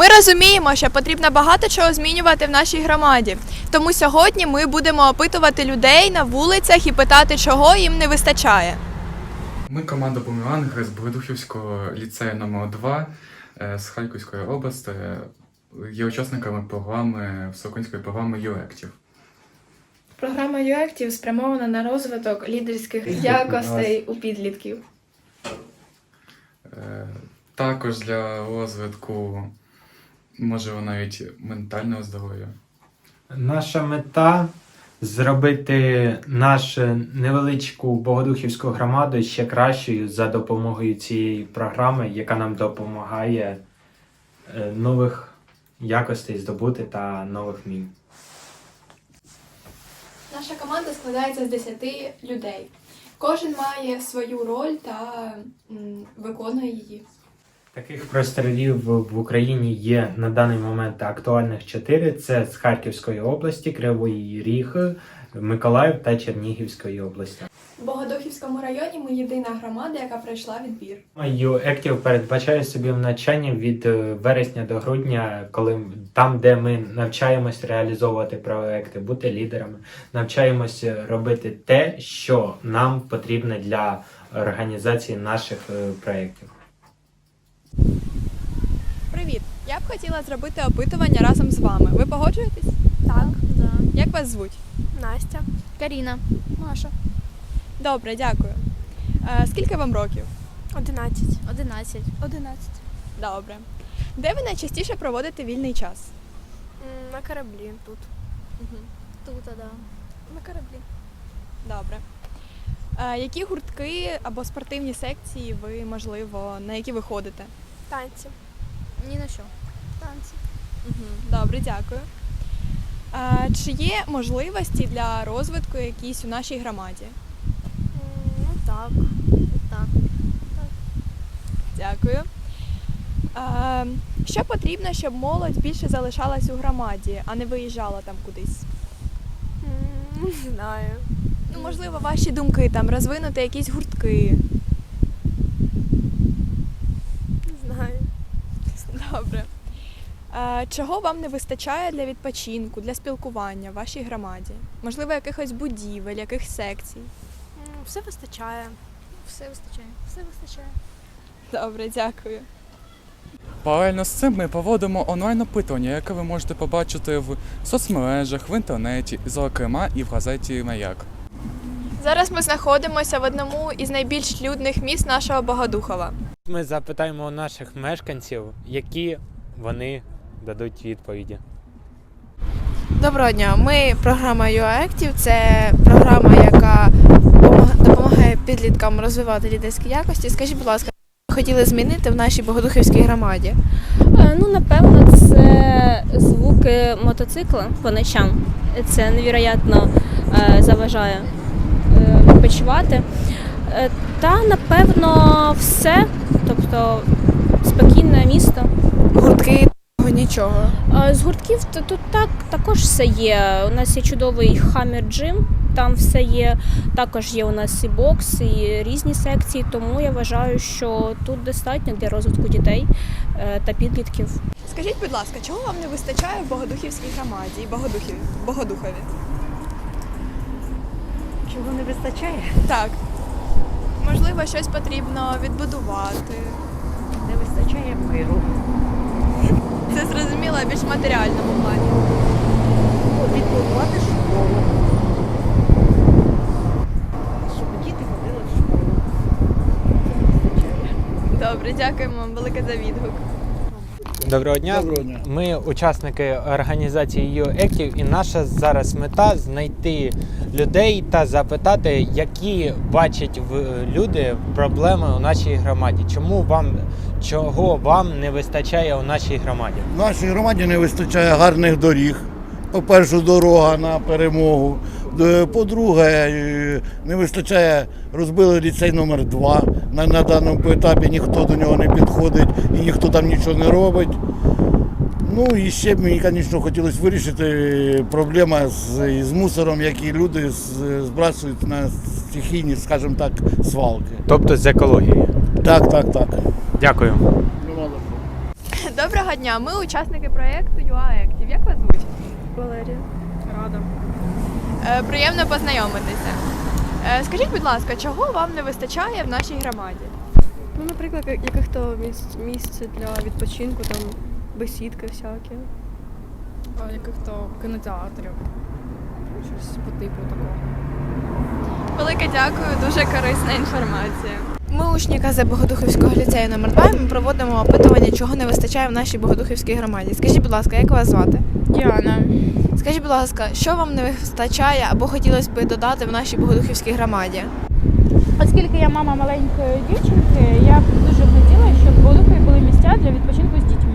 Ми розуміємо, що потрібно багато чого змінювати в нашій громаді. Тому сьогодні ми будемо опитувати людей на вулицях і питати, чого їм не вистачає. Ми команда Бумеранг з Богодухівського ліцею номер 2 е, з Харківської області. е, Є учасниками програми всеукраїнської програми ЮЕктів. Програма ЮЕктів спрямована на розвиток лідерських якостей у підлітків. Е, Також для розвитку, можливо, навіть ментального здоров'я. Наша мета зробити нашу невеличку Богодухівську громаду ще кращою за допомогою цієї програми, яка нам допомагає е, нових якостей здобути та нових вмінь. Наша команда складається з 10 людей. Кожен має свою роль та виконує її. Таких просторів в Україні є на даний момент актуальних чотири: це з Харківської області, Кривої Ріг, Миколаїв та Чернігівської області. В Богодухівському районі ми єдина громада, яка пройшла відбір. UActive передбачає собі навчання від е, вересня до грудня, коли там, де ми навчаємось реалізовувати проекти, бути лідерами, навчаємося робити те, що нам потрібно для організації наших е, проєктів. Привіт! Я б хотіла зробити опитування разом з вами. Ви погоджуєтесь? Так, да. Як вас звуть? Настя. Каріна. Маша. Добре, дякую. Е, скільки вам років? 11. 11. 11. Добре. Де ви найчастіше проводите вільний час? На кораблі тут. Тут, так. Да. На кораблі. Добре. Е, які гуртки або спортивні секції ви, можливо, на які ви ходите? Танці. Ні на що. Танці. Угу. Добре, дякую. Е, чи є можливості для розвитку якісь у нашій громаді? Ну так. Так. Дякую. Е, що потрібно, щоб молодь більше залишалась у громаді, а не виїжджала там кудись? Не знаю. Ну, можливо, ваші думки там розвинути якісь гуртки. Не знаю. Добре. Е, чого вам не вистачає для відпочинку, для спілкування в вашій громаді? Можливо, якихось будівель, яких секцій? Все вистачає. Все вистачає. Все вистачає. Добре, дякую. Паралельно з цим ми проводимо онлайн-опитування, яке ви можете побачити в соцмережах, в інтернеті, зокрема і в газеті Маяк. Зараз ми знаходимося в одному із найбільш людних міст нашого Богодухова. Ми запитаємо наших мешканців, які вони дадуть відповіді. Доброго дня. Ми програма UActive. Це програма, яка допомагає підліткам розвивати лідерські якості. Скажіть, будь ласка, що ви хотіли змінити в нашій Богодухівській громаді? Е, Ну, напевно, це звуки мотоцикла по ночам. Це невероятно е, заважає е, відпочивати. Та, напевно, все. Тобто спокійне місто. Гуртки нічого. Е, З гуртків то тут так також все є. У нас є чудовий Hammer Gym, там все є. Також є у нас і бокс, і різні секції. Тому я вважаю, що тут достатньо для розвитку дітей е, та підлітків. Скажіть, будь ласка, чого вам не вистачає в Богодухівській громаді і Богодухів... Богодухові? Чого не вистачає? Так. Можливо, щось потрібно відбудувати. Зрозуміло більш матеріальному плані. Ну, Відбудувати школу. Щоб діти ходили в школу. Добре, дякуємо вам велике за відгук. Доброго дня. Доброго дня. Ми учасники організації UActive і наша зараз мета знайти людей та запитати, які бачать в люди проблеми у нашій громаді. Чому вам чого вам не вистачає у нашій громаді? В нашій громаді не вистачає гарних доріг. По-перше, дорога на перемогу. Е, По-друге, е, не вистачає розбили ліцей номер 2 На, на даному етапі ніхто до нього не підходить і ніхто там нічого не робить. Ну і ще б мені, звісно, хотілося вирішити проблему з, з мусором, які люди з- збрасують на стихійні, скажімо так, свалки. Тобто з екологією. Так, так, так. Дякую. Доброго дня! Ми учасники проєкту UA Active. Як вас звуть? Валерія. Рада. Е, приємно познайомитися. Е, скажіть, будь ласка, чого вам не вистачає в нашій громаді? Ну, наприклад, яких-то місць, місць для відпочинку, там бесідки всякі. яких-то кінотеатрів. Щось по типу такого. Велике дякую, дуже корисна інформація. Ми учні КЗ Богодухівського ліцею номер 2 і ми проводимо опитування, чого не вистачає в нашій Богодухівській громаді. Скажіть, будь ласка, як вас звати? Діана. Скажіть, будь ласка, що вам не вистачає або хотілося б додати в нашій Богодухівській громаді? Оскільки я мама маленької дівчинки, я б дуже хотіла, щоб в Болухові були місця для відпочинку з дітьми.